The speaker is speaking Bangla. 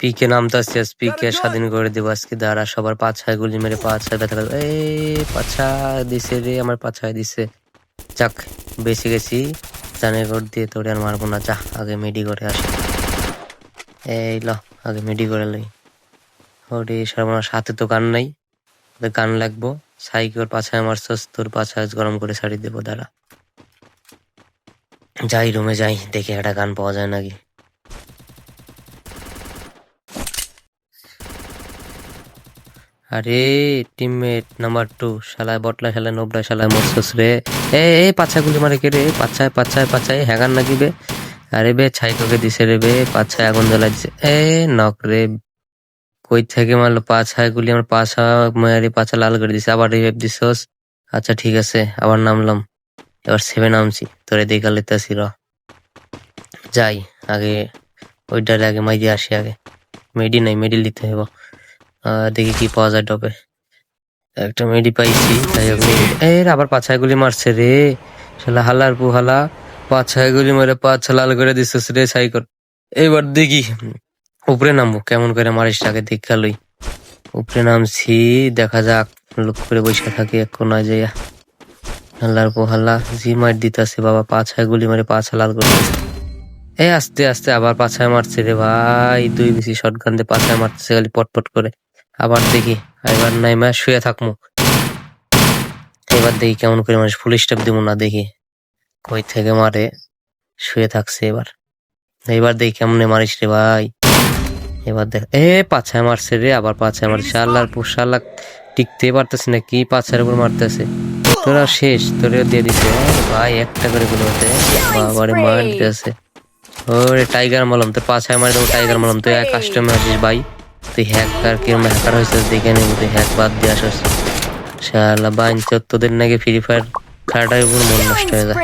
পিকে নামতাছি আজ পিকে স্বাধীন করে দেবো আজকে দাঁড়া সবার পাছায় গুলি মেরে পাছায় ব্যথা লাগবে এই পাছা দিছে রে আমার পাছায় দিছে। যাক বেঁচে গেছি। জানের ঘর দিয়ে তোরে আর মারবো না। যা আগে মেডি করে আসি। এই ল আগে মেডি করে লই। ওরে সর্বনাশ হাতে তো গান নাই। ওদের গান লাগবো। সাইকেল পাছায় আমার মারছস তোর পাছায় গরম করে ছাড়ি দেবো দাঁড়া। যাই রুমে যাই দেখি একটা গান পাওয়া যায় নাকি। আরে টিমমেট নাম্বার টু শালায় বটলা, শালায় নোবরা, শালায় মরছস রে। এ এ পাছা গুলি মারে কে রে? পাছায় পাছায় পাছায় হ্যাগার নাকি বে? আরে বে ছাইকোকে দিছে রে বে পাছায় আগুন জ্বালাই দিছে এ, নক রে, কই থেকে মারলো? পাছায় গুলি আমার পাছা মারি পাছা লাল করে দিছে, আবার রিভাইভ দিছস? আচ্ছা ঠিক আছে, আবার নামলাম। এবার সেভে নামছি, তোরে দেখা লেতাছি, র। যাই, আগে, ওইটারে আগে মাই দিয়ে আসি আগে। মেডি নাই মেডি নিতে হইব। দেখি কি পাওয়া যায় টপে। একটা মেডি পাইছি যাই হোক মেডি- এ রে, আবার পাছায় গুলি মারছে রে। শালা হালার পুহালা পাছায় গুলি মারে পাছা লাল করে দিছিস রে সাইকর এবার দেখি উপরে নামবো কেমন করে মারিস আগে দেখা লই। উপরে নামছি দেখা যাক লোক করে বসে থাকি এক কোনায় যাইয়া। হাল্লার পোহাল্লা জি মার দিতাছে বাবা পাছায় গুলি মারে পাছা লাল করে। এ আস্তে আস্তে আবার পাছায় মারছে রে ভাই দুই বেশি শটগান দিয়ে পাছায় মারছে খালি পটপট করে। আবার দেখি, এবার নাই মা শুয়ে থাকমু। এবার দেখি কেমন করে মানুষ ফুল স্টেপ দিব না দেখি। কই থেকে মারে, শুয়ে থাকছে এবার। এবার দেখি কেমনে মারিস রে ভাই। এবার দেখ, এ পাছায় মারছে রে, আবার পাছায় মারছে। আল্লাহর পোশাল্লাহ টিকতে পারতেছে না, কি পাছার উপর মারতেছে। তোরা শেষ তোরে দিয়ে দিছে। ভাই, একটা করে গুলো হতে বাবারে মার দিতেছে ওরে টাইগার মলম তোর পাছায় মারি দেবো টাইগার মলম তুই এক কাস্টমার আছিস ভাই। তুই হ্যাকার কিরম হ্যাকার হয়েছে দেখে নেব, তুই হ্যাক বাদ দিয়ে আসিস। শালা বাইন তোদের নাকি ফ্রি ফায়ার খেলাটাই মন নষ্ট হয়ে যায়।